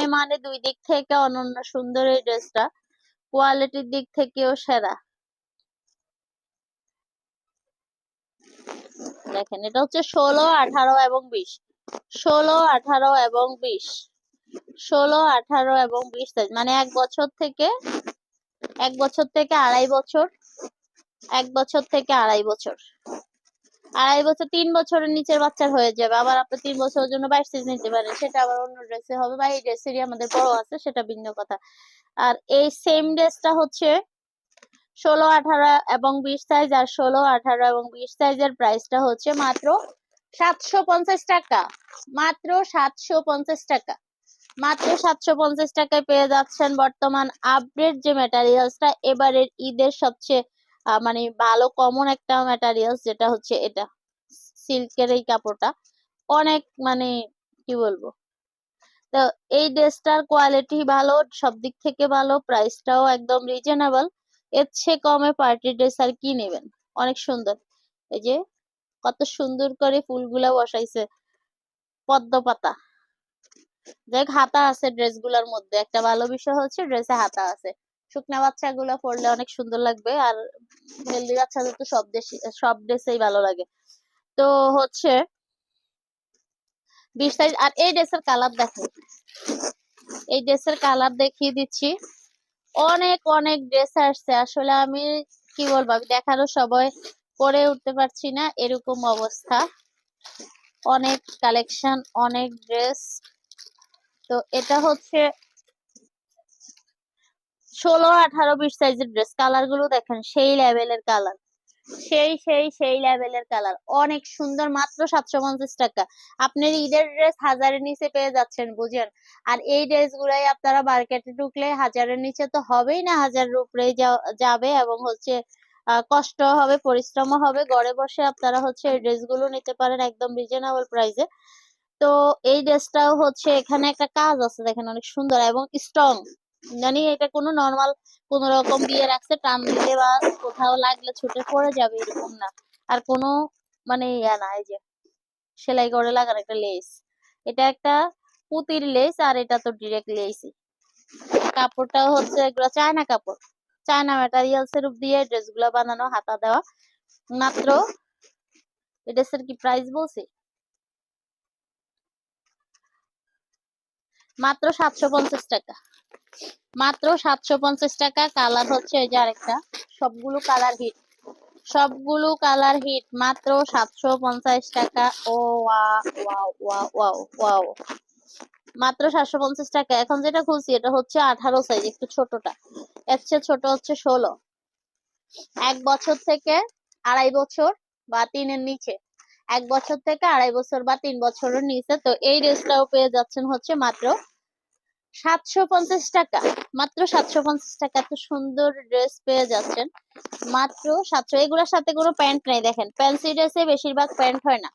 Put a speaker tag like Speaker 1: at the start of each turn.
Speaker 1: দামে মানে দুই দিক থেকে অনন্য সুন্দর এই ড্রেসটা। কোয়ালিটির দিক থেকেও সেরা। দেখেন, এটা হচ্ছে ষোলো, আঠারো এবং বিশ। ষোলো, আঠারো এবং বিশ। ষোলো, আঠারো এবং বিশ সাইজ মানে এক বছর থেকে, এক বছর থেকে আড়াই বছর। এক বছর থেকে আড়াই বছর। আড়াই বছর, তিন বছরের নিচের বাচ্চার হয়ে যাবে। আবার আপনি তিন বছরের জন্য বাইশ সাইজ নিতে পারেন। সেটা আবার অন্য ড্রেসে হবে বা এই ড্রেসেরই আমাদের বড় আছে, সেটা ভিন্ন কথা। আর এই সেম ড্রেসটা হচ্ছে ষোলো, আঠারো এবং বিশ সাইজ আর ষোলো, আঠারো এবং বিশ সাইজের প্রাইসটা হচ্ছে মাত্র সাতশো পঞ্চাশ টাকা। মাত্র সাতশো পঞ্চাশ টাকা। মাত্র সাতশো পঞ্চাশ টাকায় পেয়ে যাচ্ছেন বর্তমান আপডেট যে ম্যাটেরিয়ালসটা এবারের ঈদের সবচেয়ে মানে ভালো কমন একটা ম্যাটেরিয়ালস যেটা হচ্ছে এটা সিল্কের এই কাপড়টা। অনেক মানে কি বলব? তো এই ড্রেসটার কোয়ালিটি ভালো, সব দিক থেকে ভালো প্রাইসটাও একদম রিজনেবল এর চেয়ে কমে পার্টি ড্রেস আর কি নেবেন? অনেক সুন্দর। এই যে কত সুন্দর করে ফুলগুলা বসাইছে, পদ্ম পাতা। দেখ হাতা আছে ড্রেসগুলার মধ্যে। একটা ভালো বিষয় হচ্ছে ড্রেসে হাতা আছে। শুকনা বাচ্চাগুলো পরলে অনেক সুন্দর লাগবে, আর হেলদি বাচ্চাদের তো সব দেশে, সব ড্রেসেই ভালো লাগে। তো হচ্ছে বিশ সাইজ আর এই ড্রেসের কালার দেখো। এই ড্রেসের কালার দেখিয়ে দিচ্ছি। অনেক অনেক ড্রেস আসছে। আসলে আমি কি বলব, আমি দেখারও সময় করে উঠতে পারছি না, এরকম অবস্থা। অনেক কালেকশন, অনেক ড্রেস। তো এটা হচ্ছে ষোলো, আঠারো, বিশ সাইজের ড্রেস কালারগুলো দেখেন, সেই লেভেলের কালার সেই সেই সেই লেভেলের কালার অনেক সুন্দর, মাত্র সাতশো পঞ্চাশ টাকা। আপনার ঈদের ড্রেস হাজারের নিচে পেয়ে যাচ্ছেন, বুঝেন? আর এই ড্রেস গুলাই আপনারা মার্কেটে ঢুকলে হাজারের নিচে তো হবেই না, হাজারের উপরেই যা- যাবে এবং হচ্ছে কষ্ট হবে, পরিশ্রমও হবে। ঘরে বসে আপনারা হচ্ছে এই ড্রেসগুলো নিতে পারেন একদম রিজনেবল প্রাইসে তো এই ড্রেসটাও হচ্ছে এখানে একটা কাজ আছে, দেখেন অনেক সুন্দর এবং স্ট্রং মানে এটা কোনো নর্মাল কোন রকম দিয়ে রাখছে, টান দিলে বা কোথাও লাগলে ছুটে পড়ে যাবে, এরকম না। আর কোনো মানে ইয়া না, এই যে সেলাই করে লাগানো একটা লেস এটা একটা পুতির লেস আর এটা তো ডিরেক্ট লেসই কাপড়টাও হচ্ছে এগুলো চায়না কাপড়। চায়না ম্যাটেরিয়ালস এর দিয়ে ড্রেসগুলো বানানো, হাতা দেওয়া। মাত্র ড্রেসের কি প্রাইস বলছি? মাত্র সাতশো পঞ্চাশ টাকা। মাত্র সাতশো পঞ্চাশ টাকা। কালার হচ্ছে এই যে আরেকটা। সবগুলো কালার হিট সবগুলো কালার হিট মাত্র সাতশো পঞ্চাশ টাকা। ও ওয়াও মাত্র সাতশো পঞ্চাশ টাকা। এখন যেটা খুলছি, এটা হচ্ছে আঠারো সাইজ একটু ছোটটা। এর চেয়ে ছোট হচ্ছে ষোলো। এক বছর থেকে আড়াই বছর বা তিনের নিচে। এক বছর থেকে আড়াই বছর বা তিন বছরের নিচে। তো এই ড্রেসটাও পেয়ে যাচ্ছেন হচ্ছে মাত্র সাতশো পঞ্চাশ টাকা। মাত্র সাতশো পঞ্চাশ টাকা। এত সুন্দর ড্রেস পেয়ে যাচ্ছেন। মাত্র সাতশো। এগুলোর সাথে কোনো প্যান্ট নেই দেখেন। ফ্যান্সি ড্রেসে বেশিরভাগ প্যান্ট হয় না।